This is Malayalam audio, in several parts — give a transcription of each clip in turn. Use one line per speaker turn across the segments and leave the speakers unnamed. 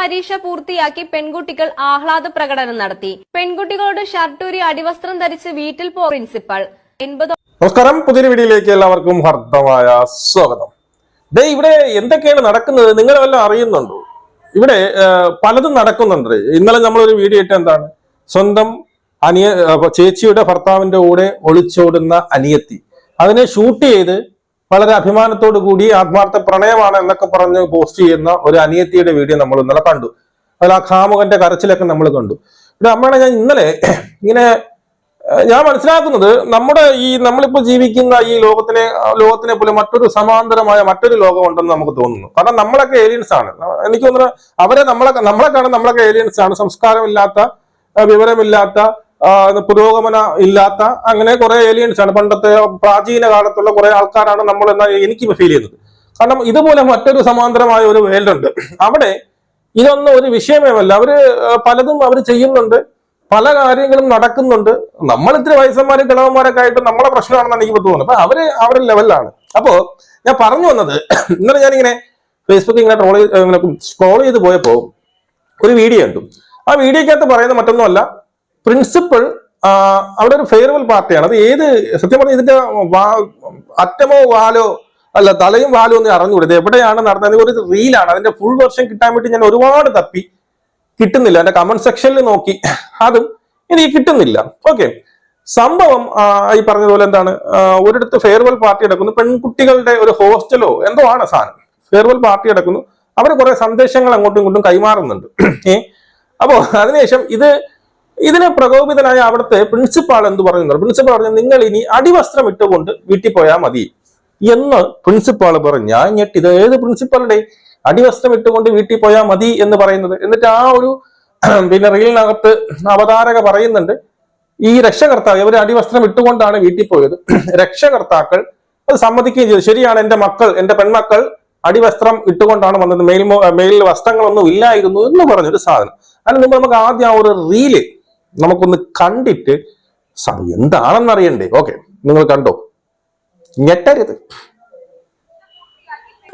പരീക്ഷ പൂർത്തിയാക്കി പെൺകുട്ടികൾ ആഹ്ലാദ പ്രകടനം നടത്തി. പെൺകുട്ടികളോട് ഷർട്ടൂരി അടിവസ്ത്രം ധരിച്ച് വീട്ടിൽ പോ പ്രിൻസിപ്പൽ
നമസ്കാരം. പുതിയ വീഡിയോയിലേക്ക് എല്ലാവർക്കും ഹർദ്ദമായ സ്വാഗതം. ദേ ഇവിടെ എന്തൊക്കെയാണ് നടക്കുന്നത്? നിങ്ങൾ വല്ല അറിയുന്നുണ്ടോ? ഇവിടെ പലതും നടക്കുന്നുണ്ട്. ഇന്നലെ നമ്മളൊരു വീഡിയോ ഇട്ട എന്താണ്? സ്വന്തം അനിയ ചേച്ചിയുടെ ഭർത്താവിന്റെ കൂടെ ഒളിച്ചോടുന്ന അനിയത്തി. അതിനെ ഷൂട്ട് ചെയ്ത് വളരെ അഭിമാനത്തോടു കൂടി ആത്മാർത്ഥ പ്രണയമാണ് എന്നൊക്കെ പറഞ്ഞ് പോസ്റ്റ് ചെയ്യുന്ന ഒരു അനിയത്തിയുടെ വീഡിയോ നമ്മൾ ഇന്നലെ കണ്ടു. അതിൽ ആ കാമുകന്റെ കരച്ചിലൊക്കെ നമ്മൾ കണ്ടു. ഇവിടെ അമ്മയാണ് ഞാൻ ഇന്നലെ ഇങ്ങനെ ഞാൻ മനസ്സിലാക്കുന്നത് നമ്മുടെ ഈ നമ്മളിപ്പോ ജീവിക്കുന്ന ഈ ലോകത്തിനെ ലോകത്തിനെ പോലെ മറ്റൊരു സമാന്തരമായ മറ്റൊരു ലോകം ഉണ്ടെന്ന് നമുക്ക് തോന്നുന്നു. കാരണം നമ്മളൊക്കെ ഏലിയൻസ് ആണ്. എനിക്ക് തോന്നുന്നത് അവരെ നമ്മളെ നമ്മളെ കാണാൻ നമ്മളൊക്കെ ഏലിയൻസ് ആണ്. സംസ്കാരമില്ലാത്ത വിവരമില്ലാത്ത പുരോഗമന ഇല്ലാത്ത അങ്ങനെ കുറെ ഏലിയൻസ് ആണ്. പണ്ടത്തെ പ്രാചീന കാലത്തുള്ള കുറെ ആൾക്കാരാണ് നമ്മൾ എന്നാ എനിക്ക് ഫീൽ ചെയ്യുന്നത്. കാരണം ഇതുപോലെ മറ്റൊരു സമാന്തരമായ ഒരു വേൾഡ് ഉണ്ട്. അവിടെ ഇതൊന്നും ഒരു വിഷയമേമല്ല അവർ പലതും അവർ ചെയ്യുന്നുണ്ട്. പല കാര്യങ്ങളും നടക്കുന്നുണ്ട്. നമ്മൾ ഇത്തിരി വയസ്സന്മാരും കിളവന്മാരൊക്കെ ആയിട്ട് നമ്മളെ പ്രശ്നമാണെന്നാണ് എനിക്ക് തോന്നുന്നത്. അപ്പൊ അവർ അവരുടെ ലെവലിലാണ് അപ്പോ ഞാൻ പറഞ്ഞു വന്നത് ഇന്നലെ ഞാനിങ്ങനെ ഫേസ്ബുക്കിൽ ഇങ്ങനെ ട്രോൾ ഇങ്ങനെ സ്ക്രോൾ ചെയ്ത് പോയപ്പോ ഒരു വീഡിയോ കണ്ടു. ആ വീഡിയോക്കകത്ത് പറയുന്നത് മറ്റൊന്നുമല്ല. പ്രിൻസിപ്പൾ അവിടെ ഒരു ഫെയർവെൽ പാർട്ടിയാണ് അത് ഏത് സത്യം പറഞ്ഞാൽ ഇതിന്റെ അറ്റമോ വാലോ അല്ല തലയും വാലും ഒന്നും അറിഞ്ഞുകൂടി. എവിടെയാണ് നടന്നത്? ഒരു റീലാണ് അതിന്റെ ഫുൾ വെർഷൻ കിട്ടാൻ വേണ്ടി ഞാൻ ഒരുപാട് തപ്പി. കിട്ടുന്നില്ല. എന്റെ കമന്റ് സെക്ഷനിൽ നോക്കി. അതും എനിക്ക് കിട്ടുന്നില്ല. ഓക്കെ സംഭവം ഈ പറഞ്ഞതുപോലെ എന്താണ്? ഒരിടത്ത് ഫെയർവെൽ പാർട്ടി എടുക്കുന്നു പെൺകുട്ടികളുടെ ഒരു ഹോസ്റ്റലോ എന്തോ ആണ് സാധനം. ഫെയർവെൽ പാർട്ടി എടുക്കുന്നു അവർ കുറെ സന്ദേശങ്ങൾ അങ്ങോട്ടും ഇങ്ങോട്ടും കൈമാറുന്നുണ്ട്. ഏഹ് അപ്പോ അതിനുശേഷം ഇത് ഇതിന് പ്രകോപിതനായ അവിടുത്തെ പ്രിൻസിപ്പാൾ എന്ന് പറയുന്നത് പ്രിൻസിപ്പാൾ പറഞ്ഞു നിങ്ങൾ ഇനി അടിവസ്ത്രം ഇട്ടുകൊണ്ട് വീട്ടിൽ പോയാൽ മതി. എന്ന് പ്രിൻസിപ്പാൾ പറഞ്ഞു ഞാൻ ഞെട്ടി ഇത് ഏത് പ്രിൻസിപ്പാളുടെ അടിവസ്ത്രം ഇട്ടുകൊണ്ട് വീട്ടിൽ പോയാൽ മതി എന്ന് പറയുന്നത്. എന്നിട്ട് ആ ഒരു പിന്നെ റീലിനകത്ത് അവതാരക പറയുന്നുണ്ട് ഈ രക്ഷകർത്താവ് ഇവർ അടിവസ്ത്രം ഇട്ടുകൊണ്ടാണ് വീട്ടിൽ പോയത്. രക്ഷകർത്താക്കൾ അത് സമ്മതിക്കുകയും ചെയ്തു. ശരിയാണ് എന്റെ മക്കൾ എന്റെ പെൺമക്കൾ അടിവസ്ത്രം ഇട്ടുകൊണ്ടാണ് വന്നത്. മെയിൽ മെയിൽ വസ്ത്രങ്ങളൊന്നും ഇല്ലായിരുന്നു എന്ന് പറഞ്ഞൊരു സാധനം. അതിന് മുമ്പ് നമുക്ക് ആദ്യം ആ ഒരു റീൽ നമുക്കൊന്ന് കണ്ടിട്ട് എന്താണെന്ന് അറിയണ്ടേ ഓക്കെ നിങ്ങൾ കണ്ടോ? ഞെട്ടരുത്.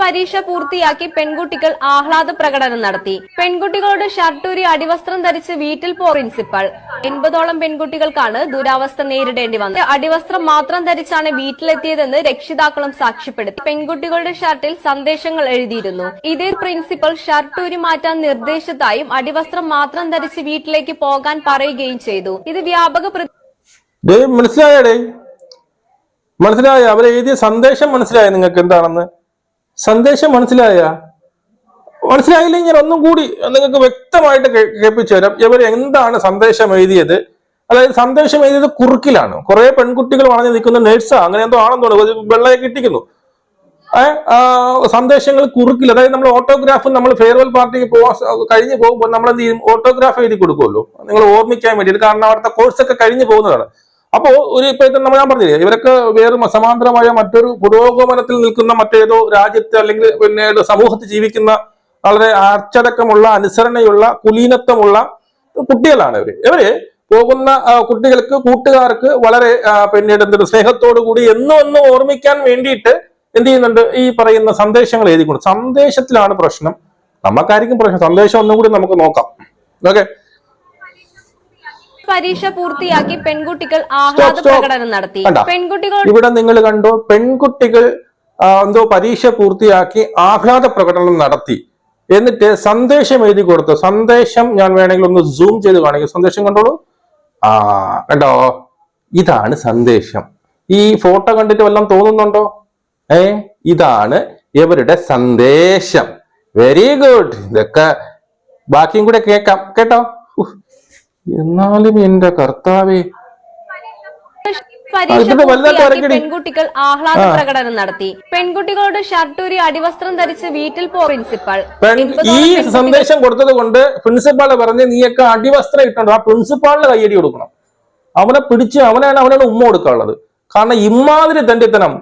പരീക്ഷ പൂർത്തിയാക്കി പെൺകുട്ടികൾ ആഹ്ലാദ പ്രകടനം നടത്തി. പെൺകുട്ടികളോട് ഷർട്ടൂരി അടിവസ്ത്രം ധരിച്ച് വീട്ടിൽ പോ പ്രിൻസിപ്പൽ എൺപതോളം പെൺകുട്ടികൾക്കാണ് ദുരാവസ്ഥ നേരിടേണ്ടി വന്നത്. അടിവസ്ത്രം മാത്രം ധരിച്ചാണ് വീട്ടിലെത്തിയതെന്ന് രക്ഷിതാക്കളും സാക്ഷ്യപ്പെടുത്തി. പെൺകുട്ടികളുടെ ഷർട്ടിൽ സന്ദേശങ്ങൾ എഴുതിയിരുന്നു. ഇതേ പ്രിൻസിപ്പൽ ഷർട്ടൂരി മാറ്റാൻ നിർദ്ദേശത്തായും അടിവസ്ത്രം മാത്രം ധരിച്ച് വീട്ടിലേക്ക് പോകാൻ പറയുകയും ചെയ്തു. ഇത് വ്യാപക
മനസ്സിലായ മനസ്സിലായ? അവരെഴുതിയ സന്ദേശം മനസ്സിലായ നിങ്ങൾക്ക് എന്താണെന്ന്? സന്ദേശം മനസ്സിലായ? മനസ്സിലായില്ലെങ്കിൽ ഞാൻ ഒന്നും കൂടി നിങ്ങൾക്ക് വ്യക്തമായിട്ട് കേൾപ്പിച്ചു തരാം. ഇവർ എന്താണ് സന്ദേശം എഴുതിയത്? അതായത് സന്ദേശം എഴുതിയത് കുറുക്കിലാണ്. കുറെ പെൺകുട്ടികൾ വളഞ്ഞു നിൽക്കുന്ന നേഴ്സാ. അങ്ങനെ എന്തോ ആണെന്ന് തോന്നുന്നു. വെള്ളയൊക്കെ ഇട്ടിക്കുന്നു സന്ദേശങ്ങൾ കുറുക്കിൽ. അതായത് നമ്മൾ ഓട്ടോഗ്രാഫ് നമ്മൾ ഫെയർവെൽ പാർട്ടിക്ക് പോവാ കഴിഞ്ഞു പോകുമ്പോൾ നമ്മൾ എന്ത് ചെയ്യും? ഓട്ടോഗ്രാഫ് എഴുതി കൊടുക്കുമല്ലോ. നിങ്ങൾ ഓർമ്മിക്കാൻ വേണ്ടിയിട്ട്. കാരണം അവിടുത്തെ കോഴ്സൊക്കെ കഴിഞ്ഞ് പോകുന്നതാണ്. അപ്പോ ഒരു ഇപ്പൊ നമ്മൾ ഞാൻ പറഞ്ഞില്ലേ ഇവരൊക്കെ വേറെ സമാന്തരമായ മറ്റൊരു പുരോഗമനത്തിൽ നിൽക്കുന്ന മറ്റേതോ രാജ്യത്തെ അല്ലെങ്കിൽ പിന്നെ സമൂഹത്തിൽ ജീവിക്കുന്ന വളരെ അച്ചടക്കമുള്ള അനുസരണയുള്ള കുലീനത്വമുള്ള കുട്ടികളാണ് ഇവർ. ഇവർ പോകുന്ന കുട്ടികൾക്ക് കൂട്ടുകാർക്ക് വളരെ പിന്നീട് എന്തൊരു സ്നേഹത്തോടു കൂടി എന്നും എന്നും ഓർമ്മിക്കാൻ വേണ്ടിയിട്ട് എന്ത് ചെയ്യുന്നുണ്ട്? ഈ പറയുന്ന സന്ദേശങ്ങൾ എഴുതിക്കൊണ്ട് സന്ദേശത്തിലാണ് പ്രശ്നം. നമുക്കായിരിക്കും പ്രശ്നം. സന്ദേശം ഒന്നും കൂടി നമുക്ക് നോക്കാം. ഓക്കെ?
പരീക്ഷ പൂർത്തിയാക്കി പെൺകുട്ടികൾ ആഹ്ലാദ. പ്രകടനം നടത്തി. പെൺകുട്ടികൾ
ഇവിടെ നിങ്ങൾ കണ്ടു? പെൺകുട്ടികൾ എന്തോ പരീക്ഷ പൂർത്തിയാക്കി ആഹ്ലാദ പ്രകടനം നടത്തി. എന്നിട്ട് സന്ദേശം എഴുതി കൊടുത്തു. സന്ദേശം ഞാൻ വേണമെങ്കിൽ ഒന്ന് സൂം ചെയ്ത് കാണിക്കും. സന്ദേശം കണ്ടോളൂ? ആ കണ്ടോ? ഇതാണ് സന്ദേശം. ഈ ഫോട്ടോ കണ്ടിട്ട് വല്ലതും തോന്നുന്നുണ്ടോ? ഏ ഇതാണ് ഇവരുടെ സന്ദേശം. വെരി ഗുഡ് ഇതൊക്കെ ബാക്കിയും കൂടെ കേൾക്കാം. കേട്ടോ. എന്നാലും എന്റെ കർത്താവേ.
പെൺകുട്ടികൾ ആഹ്ലാദ പ്രകടനം നടത്തി. പെൺകുട്ടികളോട് ഷർട്ടൂരി അടിവസ്ത്രം ധരിച്ച് വീട്ടിൽ പോ പ്രിൻസിപ്പൽ.
ഈ സന്ദേശം കൊടുത്തത് കൊണ്ട് പ്രിൻസിപ്പാൾ പറഞ്ഞ് നീയൊക്കെ അടിവസ്ത്രം ഇട്ടുണ്ട് ആ പ്രിൻസിപ്പാളിന് കയ്യടി കൊടുക്കണം. അവനെ പിടിച്ച് അവനാണ് അവനാണ് ഉമ്മ കൊടുക്കാനുള്ളത്. കാരണം ഇമാതിരി തണ്ടിത്തനം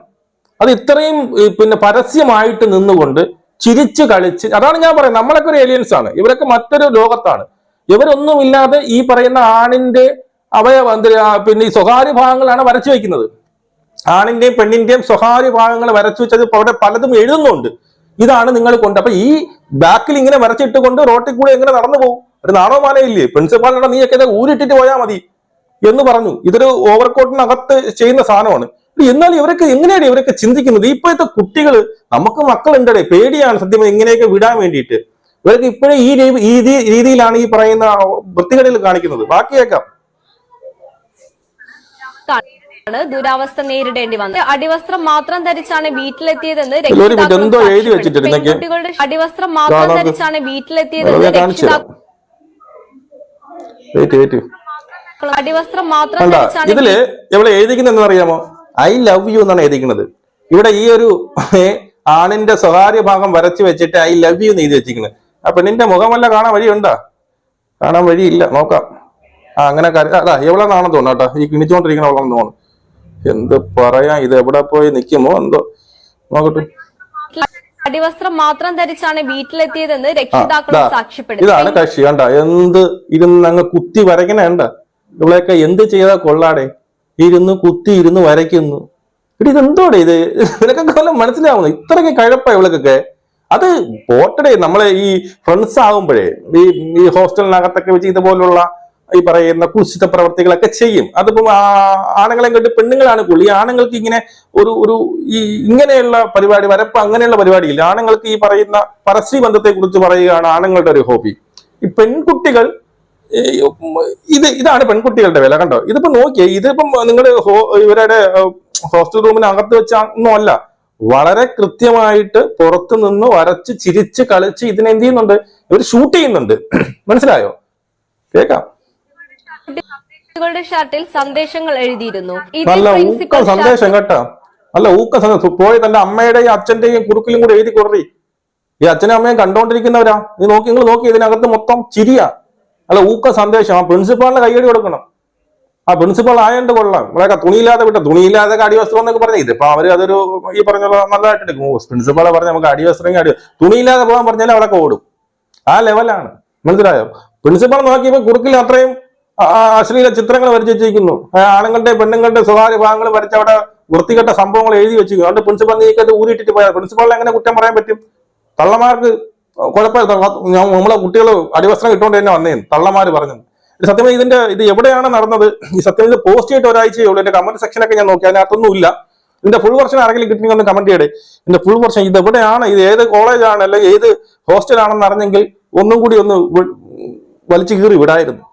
അത് ഇത്രയും പിന്നെ പരസ്യമായിട്ട് നിന്നുകൊണ്ട് ചിരിച്ചു കളിച്ച് അതാണ് ഞാൻ പറയുന്നത്. നമ്മളൊക്കെ ഒരു ഏലിയൻസ് ആണ്. ഇവരൊക്കെ മറ്റൊരു ലോകത്താണ്. ഇവരൊന്നുമില്ലാതെ ഈ പറയുന്ന ആണിന്റെ അവയവ പിന്നെ ഈ സ്വകാര്യ ഭാഗങ്ങളാണ് വരച്ചു വയ്ക്കുന്നത്. ആണിന്റെയും പെണ്ണിന്റെയും സ്വകാര്യ ഭാഗങ്ങൾ വരച്ചു വെച്ചത് അവിടെ പലതും എഴുതുന്നുണ്ട്. ഇതാണ് നിങ്ങൾ കൊണ്ട് അപ്പൊ ഈ ബാക്കിൽ ഇങ്ങനെ വരച്ചിട്ട് കൊണ്ട് റോട്ടിൽ കൂടെ എങ്ങനെ നടന്നു പോകും? ഒരു നാണോ മാനയില്ലേ പ്രിൻസിപ്പാളിനോട് ഇത് ഊരിട്ടിട്ട് പോയാൽ മതി എന്ന് പറഞ്ഞു. ഇതൊരു ഓവർകോട്ടിനകത്ത് ചെയ്യുന്ന സാധനമാണ്. എന്നാൽ ഇവരൊക്കെ എങ്ങനെയാണ് ഇവരൊക്കെ ചിന്തിക്കുന്നത്? ഇപ്പോഴത്തെ കുട്ടികൾ നമുക്ക് മക്കളുണ്ടടേ പേടിയാണ് സത്യം ഇങ്ങനെയൊക്കെ വിടാൻ വേണ്ടിയിട്ട്. ഇവരൊക്കെ ഇപ്പോഴേ ഈ രീതി ഈ രീതിയിലാണ് ഈ പറയുന്ന വൃത്തികളിൽ കാണിക്കുന്നത്. ബാക്കിയേക്കാം
ആണ് ദുരാവസ്ഥ നേരിടേണ്ടി വന്നത്. അടിവസ്ത്രം മാത്രം ധരിച്ചാണ് വീട്ടിലെത്തിയതെന്ന്. പെൺകുട്ടികളുടെ അടിവസ്ത്രം മാത്രം ധരിച്ചാണ് വീട്ടിലെത്തിയതെന്ന് രക്ഷിതാക്കൾ അടിവസ്ത്രം മാത്രം ധരിച്ചാണ്
ഇതിൽ എവിടെ എഴുതിക്കുന്നത് അറിയാമോ? ഐ ലവ് യു എന്നാണ് എഴുതിക്കുന്നത് ഇവിടെ ഈ ഒരു ആണിന്റെ സ്വകാര്യ ഭാഗം വരച്ചു വെച്ചിട്ട് ഐ ലവ് യു എന്ന് എഴുതി വെച്ചിരിക്കുന്നത്. ആ പെണ്ണിന്റെ മുഖമല്ല കാണാൻ വഴിയുണ്ടോ? കാണാൻ വഴിയില്ല നോക്കാം. ആ അങ്ങനെ കാര്യം അതാ എവിടെന്നാണെന്ന് തോന്നുന്നു കേട്ടോ. ഈ കിണിച്ചുകൊണ്ടിരിക്കണ അവളാണെന്ന് തോന്നുന്നു. എന്ത് പറയാ ഇത് എവിടെ പോയി നിൽക്കുമോ എന്തോ? നോക്കട്ടെ.
അടിവസ്ത്രം മാത്രം ധരിച്ചാണ് വീട്ടിലെത്തിയതെന്ന് രക്ഷിതാക്കൾ സാക്ഷ്യപ്പെടുത്തി.
ഇതാണ് കക്ഷി കണ്ട എന്ത് ഇരുന്ന് അങ്ങ് കുത്തി വരയ്ക്കണ കണ്ട ഇവളെയൊക്കെ എന്ത് ചെയ്താ കൊള്ളാടെ? ഇരുന്ന് കുത്തി ഇരുന്ന് വരയ്ക്കുന്നു. ഇടി ഇതെന്തോടെ ഇത്? വല്ലതും മനസ്സിലാവുന്നു. ഇത്രയൊക്കെ കഴപ്പ ഇവൾക്കൊക്കെ. അത് പോട്ടടെ നമ്മളെ ഈ ഫ്രണ്ട്സ് ആകുമ്പോഴേ ഈ ഈ ഹോസ്റ്റലിനകത്തൊക്കെ വെച്ച് ഇതുപോലുള്ള ഈ പറയുന്ന കുൽസിത പ്രവർത്തികളൊക്കെ ചെയ്യും. അതിപ്പം ആണുങ്ങളെ കണ്ട് പെണ്ണുങ്ങളാണ് കൂടുതൽ. ഈ ആണുങ്ങൾക്ക് ഇങ്ങനെ ഒരു ഒരു ഈ ഇങ്ങനെയുള്ള പരിപാടി വരപ്പ് അങ്ങനെയുള്ള പരിപാടിയില്ല ആണുങ്ങൾക്ക് ഈ പറയുന്ന പരസ്യ ബന്ധത്തെ കുറിച്ച് പറയുകയാണ് ആണുങ്ങളുടെ ഒരു ഹോബി. ഈ പെൺകുട്ടികൾ ഇത് ഇതാണ് പെൺകുട്ടികളുടെ വില കണ്ടോ? ഇതിപ്പോ നോക്കിയേ ഇതിപ്പം നിങ്ങൾ ഇവരുടെ ഹോസ്റ്റൽ റൂമിനകത്ത് വെച്ച ഒന്നും അല്ല വളരെ കൃത്യമായിട്ട് പുറത്തു നിന്ന് വരച്ച് ചിരിച്ച് കളിച്ച് ഇതിനെന്ത് ചെയ്യുന്നുണ്ട് ഇവർ ഷൂട്ട് ചെയ്യുന്നുണ്ട്. മനസ്സിലായോ? കേക്കാം.
ഷർട്ടിൽ സന്ദേശങ്ങൾ എഴുതിയിരുന്നു.
നല്ല ഊക്ക സന്ദേശം കേട്ടോ. നല്ല ഊക്ക സന്ദേശം. പോയി തന്റെ അമ്മയുടെയും അച്ഛന്റെയും കുറുക്കിലും കൂടെ എഴുതി കൊടുറി. ഈ അച്ഛനും അമ്മയും കണ്ടോണ്ടിരിക്കുന്നവരാ. നീ നോക്കി നിങ്ങൾ നോക്കി ഇതിനകത്ത് മൊത്തം ചിരിയാ. അല്ല ഊക്ക സന്ദേശം. ആ പ്രിൻസിപ്പാളിന് കൈയടി കൊടുക്കണം. ആ പ്രിൻസിപ്പൾ ആയതുകൊണ്ട് കൊള്ളാം. നമ്മളൊക്കെ തുണിയില്ലാതെ വിട്ട. തുണിയില്ലാതെ അടിവസ്ത്രം എന്നൊക്കെ പറഞ്ഞ ഇതിപ്പോ അവർ അതൊരു ഈ പറഞ്ഞ നല്ലതായിട്ട് എടുക്കും. പ്രിൻസിപ്പളെ പറഞ്ഞ നമുക്ക് അടിവസ്ത്രം അടി തുണിയില്ലാതെ പോകാൻ പറഞ്ഞാൽ അവിടെ ഓടും. ആ ലെവലാണ് മനസ്സിലായോ? പ്രിൻസിപ്പൾ നോക്കിയപ്പോ കുറുക്കിൽ അത്രയും അശ്ലീല ചിത്രങ്ങൾ വരച്ച് വെച്ചിരിക്കുന്നു. ആണുങ്ങളുടെ പെണ്ണുങ്ങളുടെ സ്വകാര്യ ഭാഗങ്ങൾ വരച്ച് അവിടെ വൃത്തികെട്ട സംഭവങ്ങൾ എഴുതി വെച്ചിരിക്കുന്നു അതുകൊണ്ട് പ്രിൻസിപ്പൽ നീക്കത് ഊരിട്ടിട്ട് പോയാൽ പ്രിൻസിപ്പളിനെ എങ്ങനെ കുറ്റം പറയാൻ പറ്റും? തള്ളമാർക്ക് കുഴപ്പമില്ല. നമ്മളെ കുട്ടികൾ അടിവസ്ത്രം ഇട്ടുകൊണ്ട് തന്നെ വന്നേ തള്ളമാര് പറഞ്ഞു. സത്യം ഇതിന്റെ ഇത് എവിടെയാണ് നടന്നത്? ഈ സത്യം ഇത് പോസ്റ്റ് ചെയ്തിട്ട് ഒരാഴ്ചയേ ഉള്ളൂ. എന്റെ കമന്റ് സെക്ഷനൊക്കെ ഞാൻ നോക്കി അതിനകത്തൊന്നും ഇല്ല. ഇതിന്റെ ഫുൾ വെർഷൻ ആരെങ്കിലും കിട്ടണമെങ്കിൽ ഒന്ന് കമന്റ് ചെയ്യടേ. ഇതിന്റെ ഫുൾ വെർഷൻ ഇത് എവിടെയാണ്? ഇത് ഏത് കോളേജാണ് അല്ലെങ്കിൽ ഏത് ഹോസ്റ്റലാണെന്ന് അറിഞ്ഞെങ്കിൽ ഒന്നും കൂടി ഒന്ന് വലിച്ചു കീറി വിടായിരുന്നു.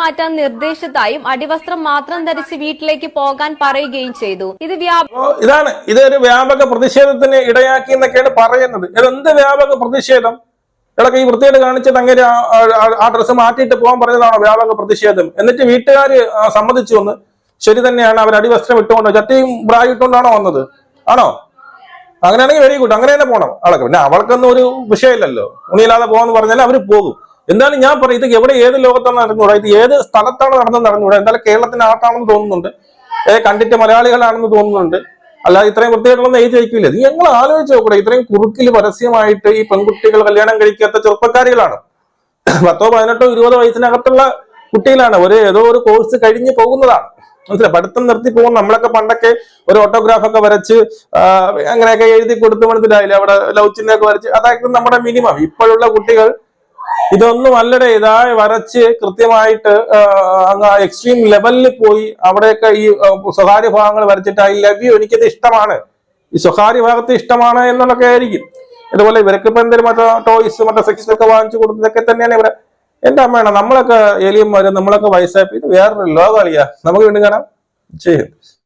മാറ്റാൻ നിർദ്ദേശത്തായും അടിവസ്ത്രം മാത്രം ധരിച്ച് വീട്ടിലേക്ക് പോകാൻ പറയുകയും ചെയ്തു. ഇത് ഇതാണ്
ഇത് ഇതാണ്. ഇതൊരു വ്യാപക പ്രതിഷേധത്തിന് ഇടയാക്കി എന്നൊക്കെയാണ് പറയുന്നത്. ഇതെന്ത് വ്യാപക പ്രതിഷേധം? ഇടയ്ക്ക് ഈ വൃത്തിയായിട്ട് കാണിച്ചത് അങ്ങനെ ആ- ഡ്രസ്സ് മാറ്റിയിട്ട് പോകാൻ പറഞ്ഞതാണോ വ്യാപക പ്രതിഷേധം? എന്നിട്ട് വീട്ടുകാർ സമ്മതിച്ചു വന്ന് ശരി തന്നെയാണ് അവർ അടിവസ്ത്രം ഇട്ടുകൊണ്ട് ചട്ടിയും ബ്രായും ഇട്ടുകൊണ്ടാണോ വന്നത്? ആണോ? അങ്ങനെയാണെങ്കിൽ വെരി ഗുഡ് അങ്ങനെ തന്നെ പോകണം അവളൊക്കെ പിന്നെ അവൾക്കൊന്നും ഒരു വിഷയമില്ലല്ലോ. ഉണിയില്ലാതെ പോകാന്ന് പറഞ്ഞാൽ അവർ പോകും. എന്തായാലും ഞാൻ പറയും ഇത് എവിടെ ഏത് ലോകത്താണ് നടന്നുകൂടാ? ഇത് ഏത് സ്ഥലത്താണ് നടന്നു നടന്നുകൂടാ? എന്തായാലും കേരളത്തിനകത്താണെന്ന് തോന്നുന്നുണ്ട്. ഏ കണ്ടിട്ട് മലയാളികളാണെന്ന് തോന്നുന്നുണ്ട്. അല്ലാതെ ഇത്രയും വൃത്തിയായിട്ടുള്ള നെയ്ത് വയ്ക്കില്ല നീ ഞങ്ങൾ ആലോചിച്ച് നോക്കൂടെ ഇത്രയും കുറുക്കിൽ പരസ്യമായിട്ട് ഈ പെൺകുട്ടികൾ കല്യാണം കഴിക്കാത്ത ചെറുപ്പക്കാരികളാണ്. പത്തോ പതിനെട്ടോ ഇരുപതോ വയസ്സിനകത്തുള്ള കുട്ടികളാണ്. ഒരു ഏതോ ഒരു കോഴ്സ് കഴിഞ്ഞ് പോകുന്നതാണ്. മനസ്സിലായി? പഠിത്തം നിർത്തി പോകുന്ന നമ്മളൊക്കെ പണ്ടൊക്കെ ഒരു ഓട്ടോഗ്രാഫ് ഒക്കെ വരച്ച് അങ്ങനെയൊക്കെ എഴുതി കൊടുത്ത് മനസ്സിലായില്ലേ? അവിടെ ലൗച്ചിനൊക്കെ വരച്ച്. അതായിരുന്നു നമ്മുടെ മിനിമം ഇപ്പോഴുള്ള കുട്ടികൾ ഇതൊന്നും അല്ലടെ ഇതായി വരച്ച് കൃത്യമായിട്ട് അങ്ങ് എക്സ്ട്രീം ലെവലിൽ പോയി അവിടെയൊക്കെ ഈ സ്വകാര്യ ഭാഗങ്ങൾ വരച്ചിട്ട് ഐ ലവ് യു എനിക്കിത് ഇഷ്ടമാണ്. ഈ സ്വകാര്യ ഭാഗത്ത് ഇഷ്ടമാണ് എന്നൊക്കെ ആയിരിക്കും. അതുപോലെ ഇവർക്ക് ഇപ്പൊ എന്തെങ്കിലും മറ്റോ ടോയ്സ് മറ്റോ സെക്സ് ഒക്കെ വാങ്ങിച്ചു കൊടുത്തതൊക്കെ തന്നെയാണ് ഇവിടെ. എന്റെ അമ്മയാണ് നമ്മളൊക്കെ ഏലിയന്മാര് നമ്മളൊക്കെ വയസ്സായപ്പോ ഇത് വേറൊരു ലോകാളിയാ നമുക്ക് വീണ്ടും കാണാം. ചെയ്യും